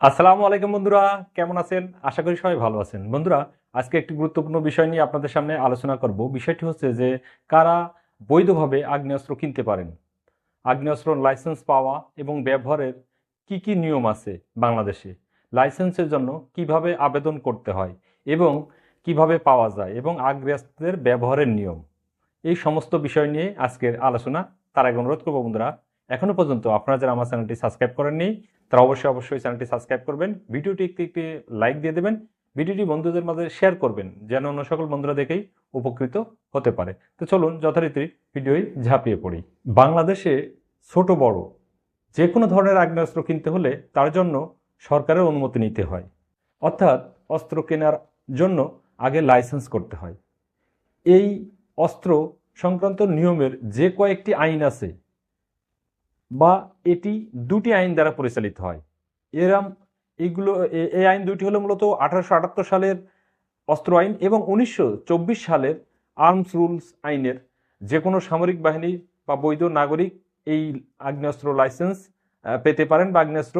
আসসালামু আলাইকুম বন্ধুরা, কেমন আছেন? আশা করি সবাই ভালো আছেন। বন্ধুরা, আজকে একটি গুরুত্বপূর্ণ বিষয় নিয়ে আপনাদের সামনে আলোচনা করব। বিষয়টি হচ্ছে যে, কারা বৈধভাবে আগ্নেয়াস্ত্র কিনতে পারেন? আগ্নেয়াস্ত্র লাইসেন্স পাওয়া এবং ব্যবহারের কি কি নিয়ম আছে বাংলাদেশে? লাইসেন্সের জন্য কীভাবে আবেদন করতে হয় এবং কীভাবে পাওয়া যায় এবং আগ্নেয়াস্ত্রের ব্যবহারের নিয়ম? এই সমস্ত বিষয় নিয়ে আজকের আলোচনা। তার আগে অনুরোধ করব বন্ধুরা এখনও পর্যন্ত আপনারা যারা আমার চ্যানেলটি সাবস্ক্রাইব করেননি, তারা অবশ্যই অবশ্যই চ্যানেলটি সাবস্ক্রাইব করবেন। ভিডিওটি একটি একটি লাইক দিয়ে দেবেন। ভিডিওটি বন্ধুদের মাঝে শেয়ার করবেন, যেন অন্য সকল বন্ধুরা দেখেই উপকৃত হতে পারে। তো চলুন যথারীতি ভিডিওই ঝাঁপিয়ে পড়ি। বাংলাদেশে ছোট বড় যে কোনো ধরনের আগ্নেয়াস্ত্র কিনতে হলে তার জন্য সরকারের অনুমতি নিতে হয়। অর্থাৎ অস্ত্র কেনার জন্য আগে লাইসেন্স করতে হয়। এই অস্ত্র সংক্রান্ত নিয়মের যে কয়েকটি আইন আছে বা এটি দুটি আইন দ্বারা পরিচালিত হয়। এরাম এগুলো এই আইন দুটি হলো মূলত আঠারোশো আটাত্তর সালের অস্ত্র আইন এবং উনিশশো চব্বিশ সালের আর্মস রুলস আইনের যে কোনো সামরিক বাহিনী বা বৈধ নাগরিক এই আগ্নেয়াস্ত্র লাইসেন্স পেতে পারেন বা আগ্নেয়াস্ত্র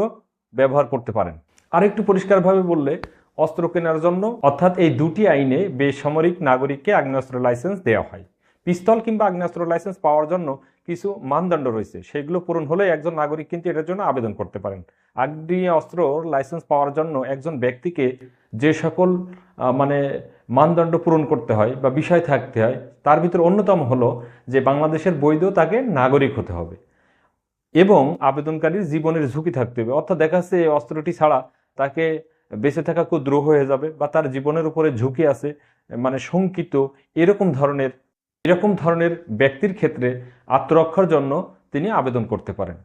ব্যবহার করতে পারেন। আর একটু পরিষ্কারভাবে বললে, অস্ত্র কেনার জন্য অর্থাৎ এই দুটি আইনে বেসামরিক নাগরিককে আগ্নেয়াস্ত্র লাইসেন্স দেওয়া হয়। পিস্তল কিংবা আগ্নেয়াস্ত্র লাইসেন্স পাওয়ার জন্য কিছু মানদণ্ড রয়েছে। সেগুলো পূরণ হলে একজন নাগরিক কিন্তু এটার জন্য আবেদন করতে পারেন। আগ্নেয়াস্ত্র লাইসেন্স পাওয়ার জন্য একজন ব্যক্তিকে যে সকল মানে মানদণ্ড পূরণ করতে হয় বা বিষয় থাকতে হয়, তার ভিতর অন্যতম হলো যে বাংলাদেশের বৈধ তাকে নাগরিক হতে হবে এবং আবেদনকারীর জীবনের ঝুঁকি থাকতে হবে। অর্থাৎ দেখা যাচ্ছে এই অস্ত্রটি ছাড়া তাকে বেঁচে থাকা খুব দ্রোহ হয়ে যাবে বা তার জীবনের উপরে ঝুঁকি আছে মানে শঙ্কিত, এরকম ধরনের এরকম ধরনের ব্যক্তির ক্ষেত্রে আত্মরক্ষার জন্য তিনি আবেদন করতে পারেন।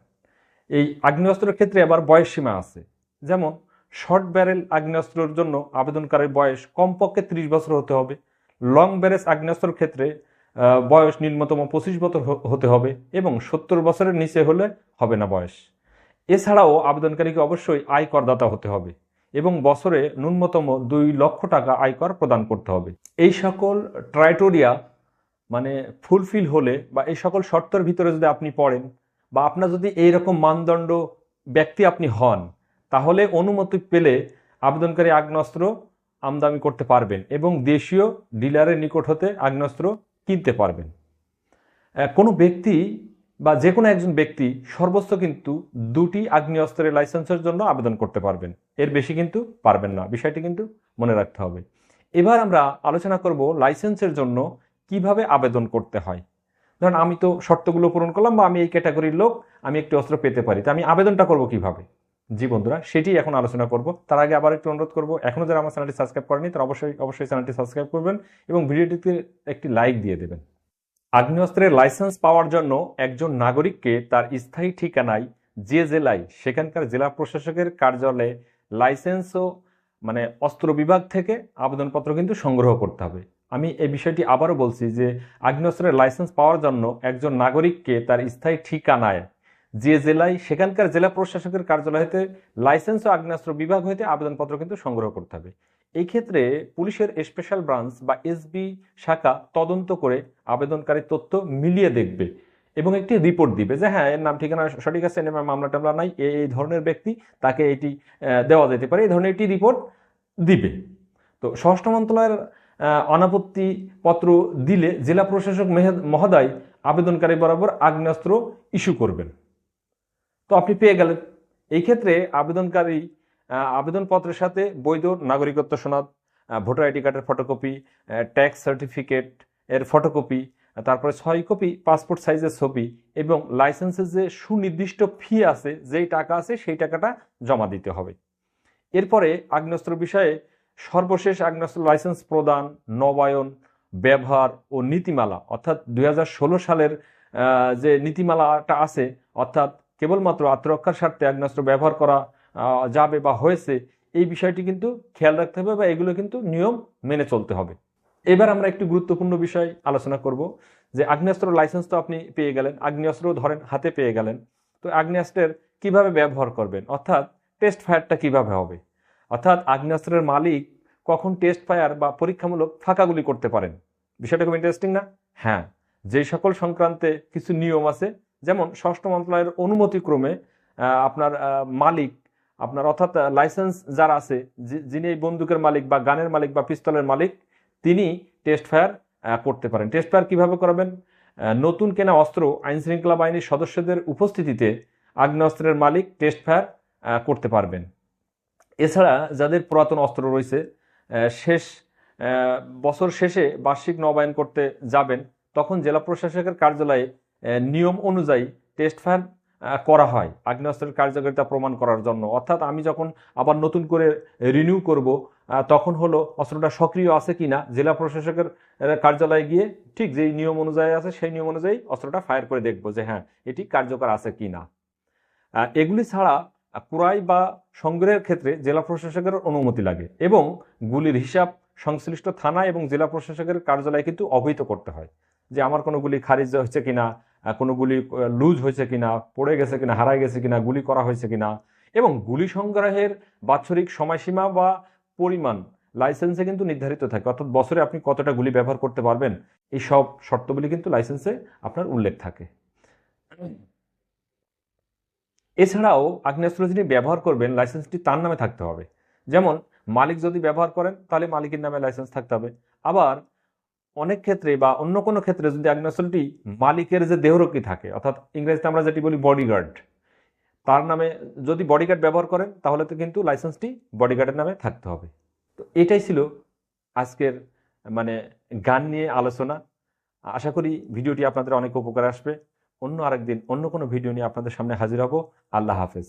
এই আগ্নেয়াস্ত্রের ক্ষেত্রে আবার বয়স সীমা আছে। যেমন, শর্ট ব্যারেল আগ্নেয়াস্ত্রের জন্য আবেদনকারীর বয়স কমপক্ষে ত্রিশ বছর হতে হবে। লং ব্যারেজ আগ্নেয়াস্ত্রের ক্ষেত্রে বয়স নিম্নতম পঁচিশ বছর হতে হবে এবং সত্তর বছরের নিচে হলে হবে না বয়স। এছাড়াও আবেদনকারীকে অবশ্যই আয় করদাতা হতে হবে এবং বছরে ন্যূনতম দুই লক্ষ টাকা আয়কর প্রদান করতে হবে। এই সকল ট্রাইটোরিয়া মানে ফুলফিল হলে বা এই সকল শর্তের ভিতরে যদি আপনি পড়েন বা আপনার যদি এইরকম মানদণ্ড ব্যক্তি আপনি হন, তাহলে অনুমতি পেলে আবেদনকারী আগ্নেয়াস্ত্র আমদানি করতে পারবেন এবং দেশীয় ডিলারের নিকট হতে আগ্নেয়াস্ত্র কিনতে পারবেন। কোনো ব্যক্তি বা যে কোনো একজন ব্যক্তি সর্বোচ্চ কিন্তু দুটি আগ্নেয়াস্ত্রের লাইসেন্সের জন্য আবেদন করতে পারবেন। এর বেশি কিন্তু পারবেন না। বিষয়টি কিন্তু মনে রাখতে হবে। এবার আমরা আলোচনা করব লাইসেন্সের জন্য কীভাবে আবেদন করতে হয়? ধরুন, আমি তো শর্তগুলো পূরণ করলাম বা আমি এই ক্যাটাগরির লোক, আমি একটি অস্ত্র পেতে পারি। তো আমি আবেদনটা করব কীভাবে? জি বন্ধুরা, সেটি এখন আলোচনা করব। তার আগে আবার একটু অনুরোধ করব, এখনও যারা আমার চ্যানেলটি সাবস্ক্রাইব করেনি তারা অবশ্যই অবশ্যই চ্যানেলটি সাবস্ক্রাইব করবেন এবং ভিডিওটিতে একটি লাইক দিয়ে দেবেন। আগ্নেয়াস্ত্রের লাইসেন্স পাওয়ার জন্য একজন নাগরিককে তার স্থায়ী ঠিকানায় যে জেলায়, সেখানকার জেলা প্রশাসকের কার্যালয়ে লাইসেন্স ও মানে অস্ত্র বিভাগ থেকে আবেদনপত্র কিন্তু সংগ্রহ করতে হবে। আমি এই বিষয়টি আবারও বলছি যে আগ্নেয়াস্ত্রের লাইসেন্স পাওয়ার জন্য একজন নাগরিককে তার স্থায়ী ঠিকানায় যে জেলায় সেখানকার জেলা প্রশাসকের কার্যালয় হতে লাইসেন্স ও আগ্নেয়াস্ত্র বিভাগ হইতে আবেদনপত্র কিন্তু সংগ্রহ করতে হবে। এই ক্ষেত্রে পুলিশের স্পেশাল ব্রাঞ্চ বা এসবি শাখা তদন্ত করে আবেদনকারীর তথ্য মিলিয়ে দেখবে এবং একটি রিপোর্ট দিবে যে হ্যাঁ এর নাম, ঠিকানা সঠিক আছে, এর মামলা টামলা নাই এই ধরনের ব্যক্তি তাকে এটি দেওয়া যেতে পারে, এই ধরনের একটি রিপোর্ট দিবে। তো স্বরাষ্ট্র মন্ত্রণালয়ের অনাপত্তি পত্র দিলে জেলা প্রশাসক মেহে- মহোদয় আবেদনকারী বরাবর আগ্নেয়াস্ত্র ইস্যু করবেন। তো আপনি পেয়ে গেলেন। এই ক্ষেত্রে আবেদনকারী আবেদনপত্রের সাথে বৈধ নাগরিকত্ব সনদ ভোটার আইডি কার্ডের ফটোকপি ট্যাক্স সার্টিফিকেট এর ফটোকপি তারপরে ছয় কপি পাসপোর্ট সাইজের ছবি এবং লাইসেন্সের যে সুনির্দিষ্ট ফি আছে, যেই টাকা আছে সেই টাকাটা জমা দিতে হবে। এরপরে আগ্নেয়াস্ত্র বিষয়ে সর্বশেষ আগ্নেয়াস্ত্র লাইসেন্স প্রদান, নবায়ন, ব্যবহার ও নীতিমালা, অর্থাৎ দুই হাজার ষোলো সালের যে নীতিমালাটা আছে, অর্থাৎ কেবলমাত্র আত্মরক্ষার স্বার্থে আগ্নেয়াস্ত্র ব্যবহার করা যাবে বা হয়েছে, এই বিষয়টি কিন্তু খেয়াল রাখতে হবে বা এগুলো কিন্তু নিয়ম মেনে চলতে হবে। এবার আমরা একটি গুরুত্বপূর্ণ বিষয় আলোচনা করব, যে আগ্নেয়াস্ত্র লাইসেন্স তো আপনি পেয়ে গেলেন আগ্নেয়াস্ত্র ধরেন হাতে পেয়ে গেলেন, তো আগ্নেয়াস্ত্রের কীভাবে ব্যবহার করবেন, অর্থাৎ টেস্ট ফায়ারটা কীভাবে হবে? অর্থাৎ আগ্নেয়াস্ত্রের মালিক কখন টেস্ট ফায়ার বা পরীক্ষামূলক ফাঁকাগুলি করতে পারেন? বিষয়টা খুব ইন্টারেস্টিং না? হ্যাঁ যে সকল সংক্রান্তে কিছু নিয়ম আছে, যেমন ষষ্ঠ মন্ত্রণালয়ের অনুমতিক্রমে আপনার মালিক, আপনার অর্থাৎ লাইসেন্স যারা আছে যিনি এই বন্দুকের মালিক বা গানের মালিক বা পিস্তলের মালিক, তিনি টেস্ট ফায়ার করতে পারেন। টেস্ট ফায়ার কীভাবে করবেন? নতুন কেনা অস্ত্র আইন শৃঙ্খলা বাহিনীর সদস্যদের উপস্থিতিতে আগ্নেয়াস্ত্রের মালিক টেস্ট ফায়ার করতে পারবেন। এছাড়া যাদের পুরাতন অস্ত্র রয়েছে শেষ বছর শেষে বার্ষিক নবায়ন করতে যাবেন, তখন জেলা প্রশাসকের কার্যালয়ে নিয়ম অনুযায়ী টেস্ট ফায়ার করা হয়। আগ্নেয়াস্ত্রের কার্যকারিতা প্রমাণ করার জন্য। অর্থাৎ আমি যখন আবার নতুন করে রিনিউ করব তখন হলো অস্ত্রটা সক্রিয় আছে কি না জেলা প্রশাসকের কার্যালয়ে গিয়ে ঠিক যেই নিয়ম অনুযায়ী আছে, সেই নিয়ম অনুযায়ী অস্ত্রটা ফায়ার করে দেখব যে হ্যাঁ এটি কার্যকর আছে কি না এগুলি ছাড়া ক্রয় বা সংগ্রহের ক্ষেত্রে জেলা প্রশাসকের অনুমতি লাগে এবং গুলির হিসাব সংশ্লিষ্ট থানা এবং জেলা প্রশাসকের কার্যালয়ে কিন্তু অবহিত করতে হয় যে আমার কোনো গুলি খারিজ হয়েছে কিনা কোনো গুলি লুজ হয়েছে কিনা, পড়ে গেছে কিনা হারাই গেছে কিনা, গুলি করা হয়েছে কিনা এবং গুলি সংগ্রহের বাৎসরিক সময়সীমা বা পরিমাণ লাইসেন্সে কিন্তু নির্ধারিত থাকে। অর্থাৎ বছরে আপনি কতটা গুলি ব্যবহার করতে পারবেন, এই সব শর্তগুলি কিন্তু লাইসেন্সে আপনার উল্লেখ থাকে। এছাড়াও আগ্নেয়াস্ত্র যিনি ব্যবহার করবেন লাইসেন্সটি তার নামে থাকতে হবে। যেমন, মালিক যদি ব্যবহার করেন, তাহলে মালিকের নামে লাইসেন্স থাকতে হবে। আবার, অনেক ক্ষেত্রে বা অন্য কোনো ক্ষেত্রে যদি আগ্নেয়াস্ত্রটি মালিকের যে দেহরক্ষী থাকে, অর্থাৎ ইংরেজিতে আমরা যেটি বলি বডিগার্ড তার নামে যদি বডিগার্ড ব্যবহার করেন, তাহলে তো কিন্তু লাইসেন্সটি বডিগার্ডের নামে থাকতে হবে। তো এটাই ছিল আজকের মানে গান নিয়ে আলোচনা। আশা করি ভিডিওটি আপনাদের অনেক উপকার আসবে। অন্য আরেকদিন অন্য কোনো ভিডিও নিয়ে আপনাদের সামনে হাজির হব। আল্লাহ হাফেজ।